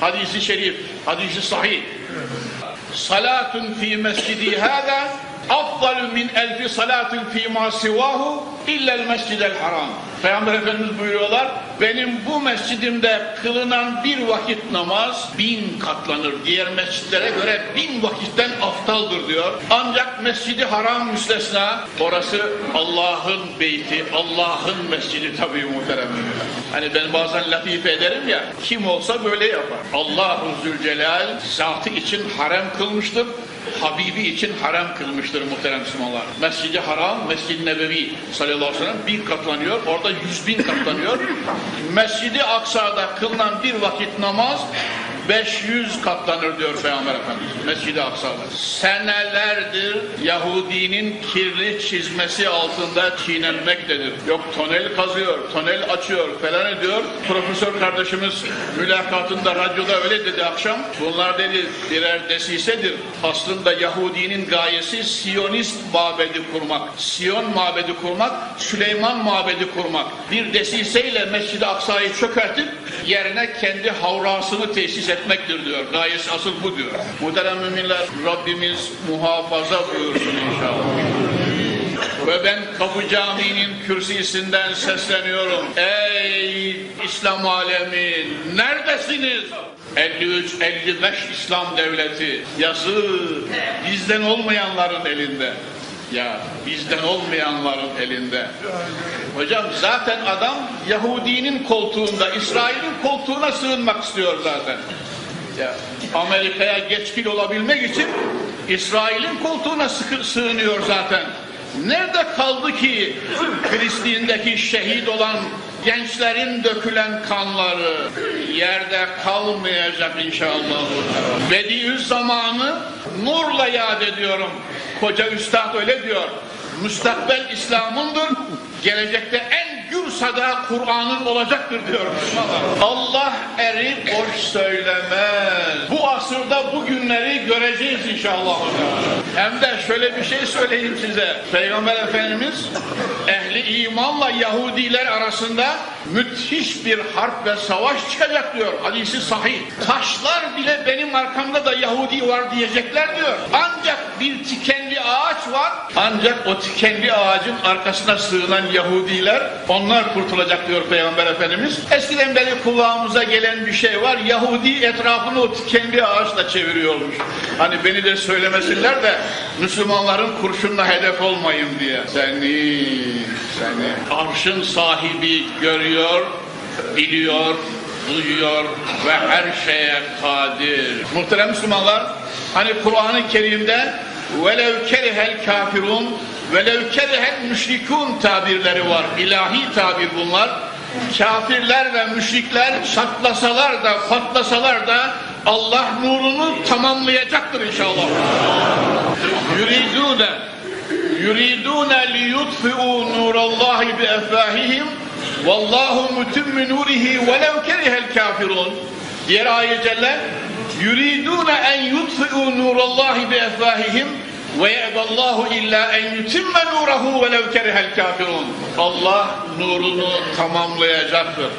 Hadisi şerif, hadisi sahih. Salatun fi mescidi hâzâ afdalu min elfi salatin fi ma sivahu illel mescidel haram. Peygamber Efendimiz buyuruyorlar, benim bu mescidimde kılınan bir vakit namaz bin katlanır. Diğer mescitlere göre bin vakitten aftaldır diyor. Ancak mescidi haram müstesna, orası Allah'ın beyti, Allah'ın mescidi tabii muhterem. Hani ben bazen latife ederim ya, kim olsa böyle yapar. Allahu Zülcelal zatı için harem kılmıştır. Habibi için harem kılmıştır muhterem Müslümanlar. Mescidi Haram, Mescid-i Nebevi sallallahu aleyhi ve sellem bir katlanıyor. Orada yüz bin katlanıyor. Mescidi Aksa'da kılınan bir vakit namaz 500 katlanır diyor Peygamber Efendimiz. Mescid-i Aksa'da. Senelerdir Yahudinin kirli çizmesi altında çiğnenmektedir. Yok tonel kazıyor, tonel açıyor falan ediyor. Profesör kardeşimiz mülakatında radyoda öyle dedi akşam. Bunlar dedi birer desisedir. Aslında Yahudinin gayesi Siyonist mabedi kurmak. Siyon mabedi kurmak, Süleyman mabedi kurmak. Bir desiseyle Mescid-i Aksa'yı çökertip yerine kendi havrasını tesis etmektir diyor. Gayesi asıl bu diyor. Muhterem müminler Rabbimiz muhafaza buyursun inşallah. Ve ben Kapı Camii'nin kürsüsünden sesleniyorum. Ey İslam alemi neredesiniz? 53-55 İslam devleti yazı bizden olmayanların elinde. Ya bizden olmayanların elinde. Hocam zaten adam Yahudinin koltuğunda, İsrail'in koltuğuna sığınmak istiyor zaten. Ya, Amerika'ya geçkin olabilmek için İsrail'in koltuğuna sıkı sığınıyor zaten. Nerede kaldı ki Filistin'deki şehit olan gençlerin dökülen kanları yerde kalmayacak inşallah. Bediüzzaman'ı nurla yad ediyorum. Koca üstad öyle diyor. Müstakbel İslam'ındır. Gelecekte en gür sada Kur'an'ın olacaktır diyor. Allah eri boş söylemez. Bu asırda bu günleri göreceğiz inşallah. Hem de şöyle bir şey söyleyeyim size. Peygamber Efendimiz ehli imanla Yahudiler arasında müthiş bir harp ve savaş çıkacak diyor. Hadisi sahih. Taşlar bile benim arkamda da Yahudi var diyecekler diyor. Ancak bir tikenli ağaç var. Ancak o tikenli ağacın arkasına sığınan Yahudiler onlar kurtulacak diyor Peygamber Efendimiz. Eskiden beri kulağımıza gelen bir şey var. Yahudi etrafını o tikenli ağaçla çeviriyormuş. Hani beni de söylemesinler de Müslümanların kurşunla hedef olmayayım diye. Seni, seni. Arşın sahibi görüyor, biliyor, duyuyor ve her şeye kadir. Muhterem Müslümanlar, hani Kur'an-ı Kerim'de velev kerihel kafirun velev kerihel müşrikun tabirleri var. İlahi tabir bunlar. Kafirler ve müşrikler çatlasalar da patlasalar da Allah nurunu tamamlayacaktır inşallah. Yuridune yuridune liyutfi'u nurallahi bi efvahihim vallahu mutimmi nurihi velev kerihel kafirun. Diğer ayet celle yuridune en yutfi'u nurallahi bi efvahihim ve ye'ballahu illa en yutimme nurahu velev kerihel kafirun. Allah nurunu tamamlayacaktır.